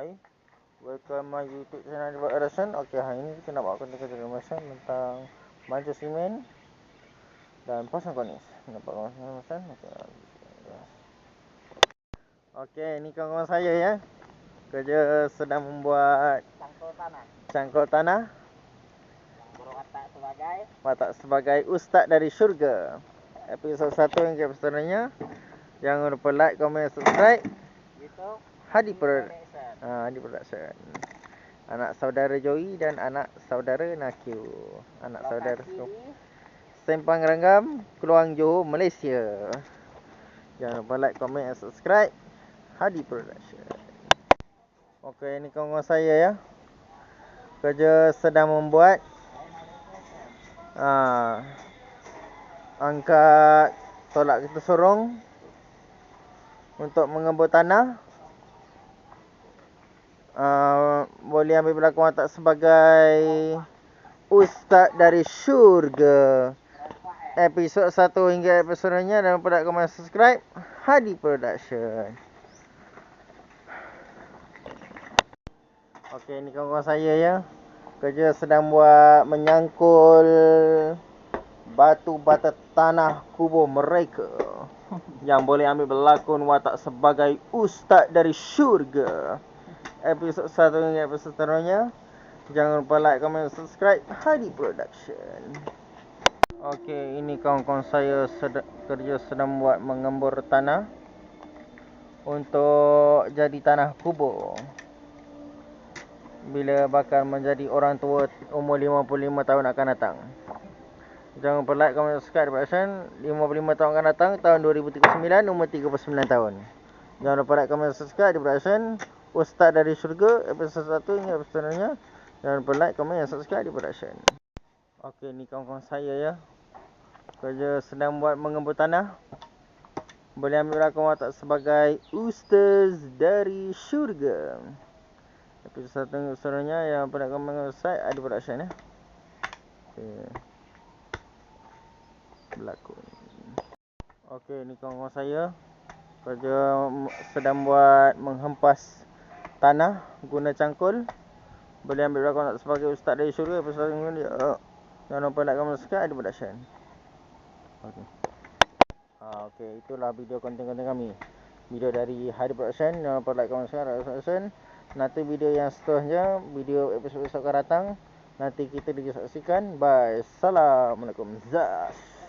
Hai Welcome my YouTube channel Buat Arasan Ok hari ni kita nak buat konten kerja Arasan Tentang Manja simen Dan pasang konis Nak buat konten Arasan Ok Ok ni kawan-kawan saya ya. Kerja sedang membuat Cangkul tanah. Cangkul tanah. Berwatak sebagai. Watak sebagai Ustaz dari Syurga. Episod 1 hingga episod nya Jangan lupa like, komen, subscribe. Hadi Per Connection. Ha, Hadi Production Anak saudara Joey dan anak saudara Nakyu Anak saudara Lokasi di Sempang Renggam, Keluang Johor, Malaysia. Jangan lupa like, komen dan subscribe. Hadi Production. Okey, ini kawan-kawan saya ya. Kerja sedang membuat ha, Angkat tolak kita sorong Untuk mengembur tanah uh, Boleh ambil berlakon watak sebagai Ustaz dari syurga Episod 1 hingga episod nya Dan like, komen, subscribe Hadi Production Okey, ni kawan-kawan saya ya. Kerja sedang buat menyangkul batu bata tanah kubur mereka. Yang boleh ambil berlakon watak sebagai ustaz dari syurga. Episod 1 hingga episod seterusnya. Jangan lupa like, komen, subscribe Hadi Production. Okey, ini kawan-kawan saya sed- kerja sedang buat mengembur tanah untuk jadi tanah kubur bila bakal menjadi orang tua umur 55 tahun akan datang. Jangan lupa like, komen, subscribe Production 55 tahun akan datang tahun 2039 umur 39 tahun. Jangan lupa like, komen, subscribe di Production Ustaz dari Syurga episod 1 hingga episod seterusnya. Jangan lupa like, komen dan subscribe di Production. Okey, ni kawan-kawan saya ya. Kerja sedang buat mengembur tanah. Boleh ambil rakam watak sebagai Ustaz dari Syurga. Episod satu hingga seterusnya yang pernah komen dengan website ada production ya. Okey. Berlakon. Okey, ni kawan-kawan saya. Kerja sedang buat menghempas tanah guna cangkul. Boleh ambil watak sebagai Ustaz dari Syurga episod satu hingga dia. Jangan lupa like, komen, subscribe ada production. Okey. Ha, okey, itulah video konten-konten kami. Video dari Hari Production. Jangan lupa like, komen, Hari Production. Nanti video yang seterusnya, video episod-episod akan datang. Nanti kita disaksikan. Bye. Assalamualaikum. Zas.